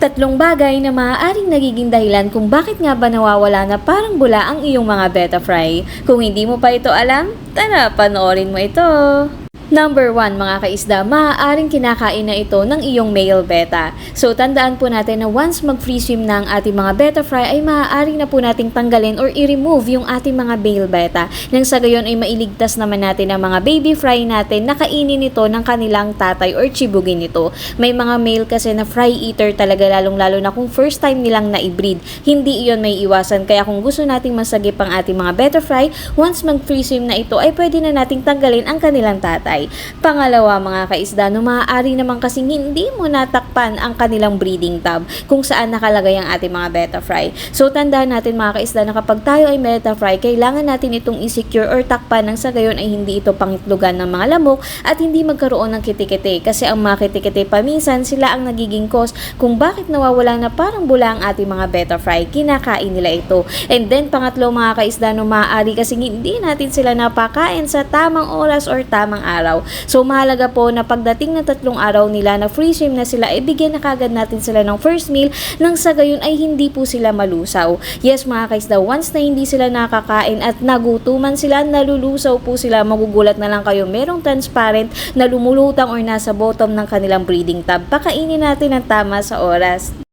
Tatlong bagay na maaaring nagiging dahilan kung bakit nga ba nawawala na parang bula ang iyong mga beta fry. Kung hindi mo pa ito alam, tara, panoorin mo ito. Number 1 mga kaisda, maaaring kinakain na ito ng iyong male beta. So tandaan po natin na once mag-free swim na ang ating mga beta fry ay maaaring na po nating tanggalin or i-remove yung ating mga male beta. Nang sa gayon ay mailigtas naman natin ang mga baby fry natin na kainin ito ng kanilang tatay or chibugin nito. May mga male kasi na fry eater talaga lalong lalo na kung first time nilang na-breed. Hindi iyon may iwasan kaya kung gusto nating masagip ang ating mga beta fry, once mag-free swim na ito ay pwede na nating tanggalin ang kanilang tatay. Pangalawa mga kaisda, no maaari naman kasing hindi mo natakpan ang kanilang breeding tub kung saan nakalagay ang ating mga beta fry. So tandaan natin mga kaisda na kapag tayo ay beta fry, kailangan natin itong i-secure or takpan nang sa gayon ay hindi ito pangitlugan ng mga lamok at hindi magkaroon ng kitikite kasi ang mga kitikite paminsan sila ang nagiging cause kung bakit nawawala na parang bula ang ating mga beta fry, kinakain nila ito. And then pangatlo mga kaisda, no maaari kasi hindi natin sila napakain sa tamang oras or tamang araw. So mahalaga po na pagdating ng tatlong araw nila na free swim na sila, ay bigyan na kagad natin sila ng first meal nang sa gayon ay hindi po sila malusaw. Yes mga kaisda, once na hindi sila nakakain at nagutuman sila, nalulusaw po sila, magugulat na lang kayo merong transparent na lumulutang or nasa bottom ng kanilang breeding tub. Pakainin natin ng tama sa oras.